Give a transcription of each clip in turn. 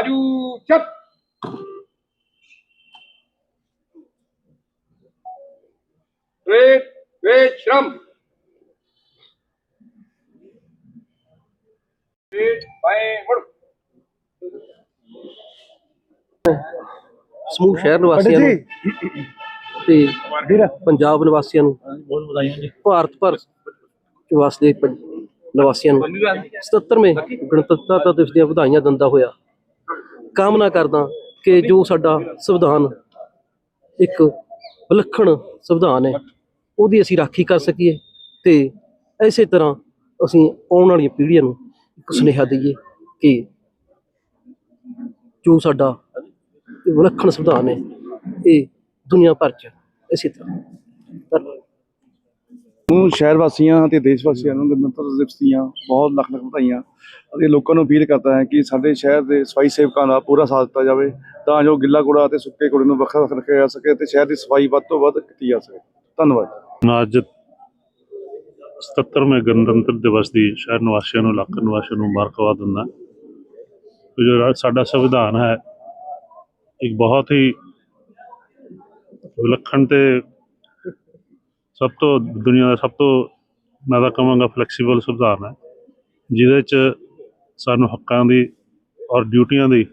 ਬਾਜੂ ਚੱਲ wait wait ਸ਼ਰਮ। ਵੇਟ ਬਾਏ ਮੁੜ। ਸਮੂਹ ਸ਼ਹਿਰ ਨਿਵਾਸੀਆਂ ਨੂੰ ਤੇ ਪੰਜਾਬ ਨਿਵਾਸੀਆਂ ਨੂੰ ਬਹੁਤ ਵਧਾਈਆਂ ਜੀ ਭਾਰਤ ਭਰ ਚ ਨਿਵਾਸੀਆਂ ਨੂੰ 77ਵੇਂ ਗਣਤੰਤਰਤਾ ਦਿਵਸ ਦੀਆਂ ਵਧਾਈਆਂ ਦਿੰਦਾ ਹੋਇਆ ਕਾਮਨਾ ਕਰਦਾ ਕਿ ਜੋ ਸਾਡਾ ਸੰਵਿਧਾਨ ਇੱਕ ਵਿਲੱਖਣ ਸੰਵਿਧਾਨ ਹੈ, ਉਹਦੀ ਅਸੀਂ ਰਾਖੀ ਕਰ ਸਕੀਏ ਤੇ ਇਸੇ ਤਰ੍ਹਾਂ ਅਸੀਂ ਆਉਣ ਵਾਲੀਆਂ ਪੀੜ੍ਹੀਆਂ ਨੂੰ ਇੱਕ ਸੁਨੇਹਾ ਦਈਏ ਕਿ ਜੋ ਸਾਡਾ ਵਿਲੱਖਣ ਸੰਵਿਧਾਨ ਹੈ, ਇਹ ਦੁਨੀਆ ਭਰ ਚ ਇਸੇ ਤਰ੍ਹਾਂ ਨੂੰ ਸ਼ਹਿਰ ਵਾਸੀਆਂ ਤੇ ਦੇਸ਼ ਵਾਸੀਆਂ ਨੂੰ ਗਣਤੰਤਰ ਦਿਵਸ ਦੀਆਂ ਬਹੁਤ ਲੱਖ ਲੱਖ ਵਧਾਈਆਂ ਅਤੇ ਲੋਕਾਂ ਨੂੰ ਅਪੀਲ ਕਰਦਾ ਹੈ ਕਿ ਸਾਡੇ ਸ਼ਹਿਰ ਦੇ ਸਫ਼ਾਈ ਸੇਵਕਾਂ ਦਾ ਪੂਰਾ ਸਾਥ ਦਿੱਤਾ ਜਾਵੇ ਤਾਂ ਜੋ ਗਿੱਲਾ ਕੂੜਾ ਅਤੇ ਸੁੱਕੇ ਕੂੜੇ ਨੂੰ ਵੱਖਰਾ ਵੱਖਰਾ ਰੱਖਿਆ ਜਾ ਸਕੇ ਤੇ ਸ਼ਹਿਰ ਦੀ ਸਫ਼ਾਈ ਵੱਧ ਤੋਂ ਵੱਧ ਕੀਤੀ ਜਾ ਸਕੇ। ਧੰਨਵਾਦ। ਅੱਜ 77ਵੇਂ ਗਣਤੰਤਰ ਦਿਵਸ ਦੀ ਸ਼ਹਿਰ ਨਿਵਾਸੀਆਂ ਨੂੰ ਲੱਖ ਨਿਵਾਸੀਆਂ ਨੂੰ ਮੁਬਾਰਕਬਾਦ ਦਿੰਦਾ ਤੇ ਜੋ ਸਾਡਾ ਸੰਵਿਧਾਨ ਹੈ, ਇੱਕ ਬਹੁਤ ਹੀ ਵਿਲੱਖਣ ਤੇ ਸਭ ਤੋਂ ਦੁਨੀਆ ਦਾ ਸਭ ਤੋਂ ਮੈਂ ਤਾਂ ਕਹਾਂਗਾ ਫਲੈਕਸੀਬਲ ਸੰਵਿਧਾਨ ਹੈ ਜਿਹਦੇ ਚ ਸਾਨੂੰ ਹੱਕਾਂ ਦੀ ਔਰ ਡਿਊਟੀਆਂ ਦੀ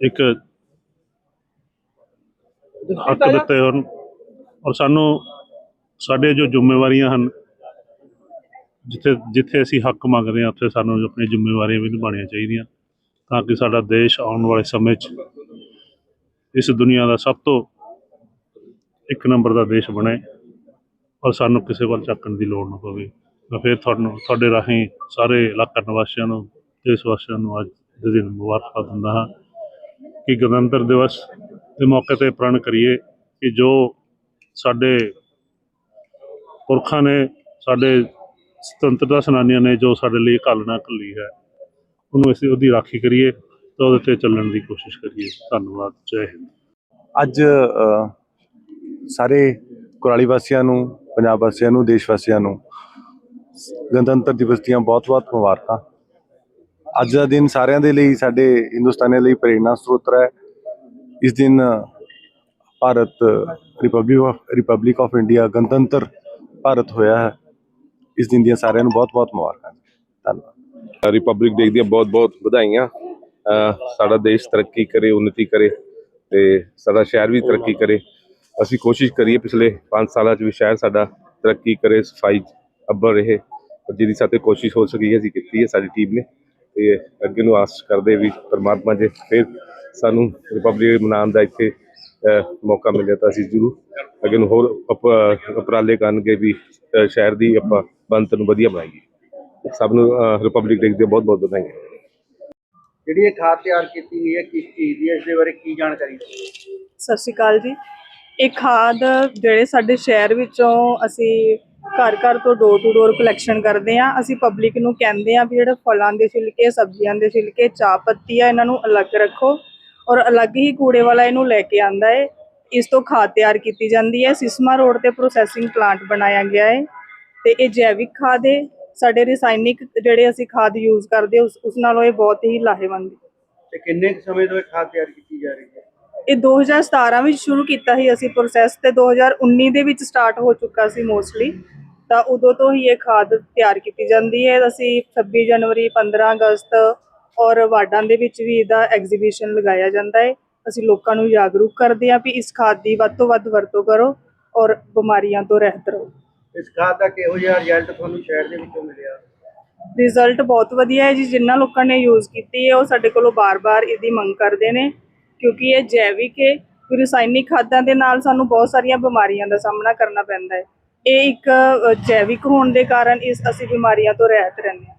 ਇੱਕ ਹੱਕ ਦਿੱਤੇ ਹਨ ਔਰ ਸਾਨੂੰ ਸਾਡੇ ਜੋ ਜ਼ਿੰਮੇਵਾਰੀਆਂ ਹਨ ਜਿੱਥੇ ਜਿੱਥੇ ਅਸੀਂ ਹੱਕ ਮੰਗਦੇ ਹਾਂ ਉੱਥੇ ਸਾਨੂੰ ਆਪਣੀ ਜ਼ਿੰਮੇਵਾਰੀਆਂ ਵੀ ਨਿਭਾਉਣੀਆਂ ਚਾਹੀਦੀਆਂ ਤਾਂ ਕਿ ਸਾਡਾ ਦੇਸ਼ ਆਉਣ ਵਾਲੇ ਸਮੇਂ 'ਚ ਇਸ ਦੁਨੀਆ ਦਾ ਸਭ ਤੋਂ ਇੱਕ ਨੰਬਰ ਦਾ ਦੇਸ਼ ਬਣੇ। ਔਰ ਸਾਨੂੰ ਕਿਸੇ ਵੱਲ ਝਾਕਣ ਦੀ ਲੋੜ ਨਾ ਪਵੇ। ਮੈਂ ਫਿਰ ਤੁਹਾਨੂੰ, ਤੁਹਾਡੇ ਰਾਹੀਂ ਸਾਰੇ ਇਲਾਕਾ ਨਿਵਾਸੀਆਂ ਨੂੰ, ਦੇਸ਼ ਵਾਸੀਆਂ ਨੂੰ ਅੱਜ ਦੇ ਦਿਨ ਮੁਬਾਰਕਾਂ ਦਿੰਦਾ ਹਾਂ ਕਿ ਗਣਤੰਤਰ ਦਿਵਸ ਦੇ ਮੌਕੇ ਤੇ ਪ੍ਰਣ ਕਰੀਏ ਕਿ ਜੋ ਸਾਡੇ ਪੁਰਖਾਂ ਨੇ, ਸਾਡੇ ਸੁਤੰਤਰਤਾ ਸੈਨਾਨੀਆਂ ਨੇ ਜੋ ਸਾਡੇ ਲਈ ਘਾਲਣਾ ਘੱਲੀ ਹੈ, ਉਹਨੂੰ ਅਸੀਂ ਉਹਦੀ ਰਾਖੀ ਕਰੀਏ ਤੇ ਉਹਦੇ ਤੇ ਚੱਲਣ ਦੀ ਕੋਸ਼ਿਸ਼ ਕਰੀਏ। ਧੰਨਵਾਦ। ਜੈ ਹਿੰਦ। ਅੱਜ ਸਾਰੇ ਕੁਰਾਲੀ ਵਾਸੀਆਂ ਨੂੰ ਪੰਜਾਬ ਵਾਸੀਆਂ ਨੂੰ, ਦੇਸ਼ ਵਾਸੀਆਂ ਨੂੰ ਗਣਤੰਤਰ ਦਿਵਸ ਦੀਆਂ ਬਹੁਤ-ਬਹੁਤ ਮੁਬਾਰਕਾਂ। ਅੱਜ ਦਾ ਦਿਨ ਸਾਰਿਆਂ ਦੇ ਲਈ, ਸਾਡੇ ਹਿੰਦੁਸਤਾਨੀਆਂ ਲਈ ਪ੍ਰੇਰਣਾ ਸਰੋਤ ਹੈ। ਇਸ ਦਿਨ Bharat republic of republic of India ਗਣਤੰਤਰ ਭਾਰਤ ਹੋਇਆ ਹੈ। ਇਸ ਦਿਨ ਦੀਆਂ ਸਾਰਿਆਂ ਨੂੰ ਬਹੁਤ-ਬਹੁਤ ਮੁਬਾਰਕਾਂ ਧੰਨਵਾਦ। ਰਿਪਬਲਿਕ ਡੇ ਦੀਆਂ ਬਹੁਤ-ਬਹੁਤ ਵਧਾਈਆਂ। ਸਾਡਾ ਦੇਸ਼ ਤਰੱਕੀ ਕਰੇ ਉન્નਤੀ ਕਰੇ ਤੇ ਸਾਡਾ ਸ਼ਹਿਰ ਵੀ ਤਰੱਕੀ ਕਰੇ। ਅਸੀਂ ਕੋਸ਼ਿਸ਼ ਕਰੀਏ ਪਿਛਲੇ 5 ਸਾਲਾਂ 'ਚ ਵੀ ਸ਼ਹਿਰ ਸਾਡਾ ਤਰੱਕੀ ਕਰੇ ਸਫ਼ਾਈ ਅੱਬਲ ਰਹੇ ਪਰ ਜਿਹਦੀ ਸਾਡੇ ਕੋਸ਼ਿਸ਼ ਹੋ ਸਕੀ ਅਸੀਂ ਕੀਤੀ ਹੈ ਸਾਡੀ ਟੀਮ ਨੇ। ਤੇ ਅੱਗੇ ਨੂੰ ਆਸ ਕਰਦੇ ਵੀ ਪਰਮਾਤਮਾ ਜੇ ਫਿਰ ਸਾਨੂੰ ਰਿਪਬਲਿਕ ਮਨਾਉਣ ਦਾ ਇੱਥੇ ਮੌਕਾ ਮਿਲਿਆ ਤਾਂ ਅਸੀਂ ਜ਼ਰੂਰ ਅੱਗੇ ਨੂੰ ਹੋਰ ਉਪ- ਉਪਰਾਲੇ ਕਰਨਗੇ ਵੀ ਸ਼ਹਿਰ ਦੀ ਆਪਾਂ ਬੰਤ ਨੂੰ ਵਧੀਆ ਬਣਾਈਏ। ਸਭ ਨੂੰ ਰਿਪਬਲਿਕ ਡੇ ਦੀਆਂ ਬਹੁਤ ਬਹੁਤ ਵਧਾਈਆਂ। ਜਿਹੜੀ ਇਹ ਖਾਦ ਤਿਆਰ ਕੀਤੀ ਗਈ ਹੈ ਕਿਸ ਚੀਜ਼ ਦੀ ਹੈ ਇਸ ਦੇ ਬਾਰੇ ਕੀ ਜਾਣਕਾਰੀ ਸਤਿ ਸ਼੍ਰੀ ਅਕਾਲ ਜੀ। ਇਹ ਖਾਦ ਜਿਹੜੇ ਸਾਡੇ ਸ਼ਹਿਰ ਵਿੱਚੋਂ ਅਸੀਂ ਘਰ ਘਰ ਤੋਂ ਡੋਰ ਟੂ ਡੋਰ ਕਲੈਕਸ਼ਨ ਕਰਦੇ ਆ ਅਸੀਂ ਪਬਲਿਕ ਨੂੰ ਕਹਿੰਦੇ ਆ ਵੀ ਜਿਹੜੇ ਫਲਾਂ ਦੇ ਛਿਲਕੇ, ਸਬਜ਼ੀਆਂ ਦੇ ਛਿਲਕੇ, ਚਾਹ ਪੱਤੀ ਆ, ਇਹਨਾਂ ਨੂੰ ਅਲੱਗ ਰੱਖੋ ਔਰ ਅਲੱਗ ਹੀ ਕੂੜੇ ਵਾਲਾ ਇਹਨੂੰ ਲੈ ਕੇ ਆਂਦਾ ਹੈ ਇਸ ਤੋਂ ਖਾਦ ਤਿਆਰ ਕੀਤੀ ਜਾਂਦੀ ਹੈ। ਸਿਸਮਾ ਰੋਡ ਤੇ ਪ੍ਰੋਸੈਸਿੰਗ ਪਲਾਂਟ ਬਣਾਇਆ ਗਿਆ ਹੈ ਤੇ ਇਹ ਜੈਵਿਕ ਖਾਦ ਹੈ ਸਾਡੇ ਰਸਾਇਣਿਕ ਜਿਹੜੇ ਅਸੀਂ ਖਾਦ ਯੂਜ਼ ਕਰਦੇ, ਉਸ ਉਸ ਨਾਲੋਂ ਇਹ ਬਹੁਤ ਹੀ ਲਾਹੇਵੰਦ ਹੈ ਤੇ ਕਿੰਨੇ ਕੁ ਸਮੇਂ ਤੋਂ ਇਹ ਖਾਦ ਤਿਆਰ ਕੀਤੀ ਜਾ ਰਹੀ ਹੈ? ਇਹ 2017 ਵਿੱਚ ਸ਼ੁਰੂ ਕੀਤਾ ਸੀ ਅਸੀਂ ਪ੍ਰੋਸੈਸ ਤੇ 2019 ਦੇ ਵਿੱਚ ਸਟਾਰਟ ਹੋ ਚੁੱਕਾ ਸੀ ਮੋਸਟਲੀ ਤਾਂ ਉਦੋਂ ਤੋਂ ਹੀ ਇਹ ਖਾਦ ਤਿਆਰ ਕੀਤੀ ਜਾਂਦੀ ਹੈ। ਅਸੀਂ 26 ਜਨਵਰੀ 15 ਅਗਸਤ ਔਰ ਵਾਰਡਾਂ ਦੇ ਵਿੱਚ ਵੀ ਇਹਦਾ ਐਗਜ਼ੀਬਿਸ਼ਨ ਲਗਾਇਆ ਜਾਂਦਾ ਹੈ। ਅਸੀਂ ਲੋਕਾਂ ਨੂੰ ਜਾਗਰੂਕ ਕਰਦੇ ਹਾਂ ਵੀ ਇਸ ਖਾਦ ਦੀ ਵੱਧ ਤੋਂ ਵੱਧ ਵਰਤੋਂ ਕਰੋ ਔਰ ਬਿਮਾਰੀਆਂ ਤੋਂ ਰਹਿਤ ਰਹੋ। ਇਸ ਖਾਦ ਦਾ ਕਿਹੋ ਜਿਹਾ ਰਿਜ਼ਲਟ ਤੁਹਾਨੂੰ ਸ਼ਹਿਰ ਦੇ ਵਿੱਚੋਂ ਮਿਲਿਆ? ਰਿਜ਼ਲਟ ਬਹੁਤ ਵਧੀਆ ਹੈ ਜੀ। ਜਿਨ੍ਹਾਂ ਲੋਕਾਂ ਨੇ ਯੂਜ਼ ਕੀਤੀ ਹੈ ਉਹ ਸਾਡੇ ਕੋਲੋਂ ਬਾਰ-ਬਾਰ ਇਹਦੀ ਮੰਗ ਕਰਦੇ ਨੇ। ਕਿਉਂਕਿ ਇਹ ਜੈਵਿਕ ਹੈ ਰਸਾਇਣਿਕ ਖਾਦਾਂ ਦੇ ਨਾਲ ਸਾਨੂੰ ਬਹੁਤ ਸਾਰੀਆਂ ਬਿਮਾਰੀਆਂ ਦਾ ਸਾਹਮਣਾ ਕਰਨਾ ਪੈਂਦਾ ਹੈ। ਇਹ ਇੱਕ ਜੈਵਿਕ ਹੋਣ ਦੇ ਕਾਰਨ ਇਸ ਅਸੀਂ ਬਿਮਾਰੀਆਂ ਤੋਂ ਰਹਿਤ ਰਹਿੰਦੇ ਹਾਂ।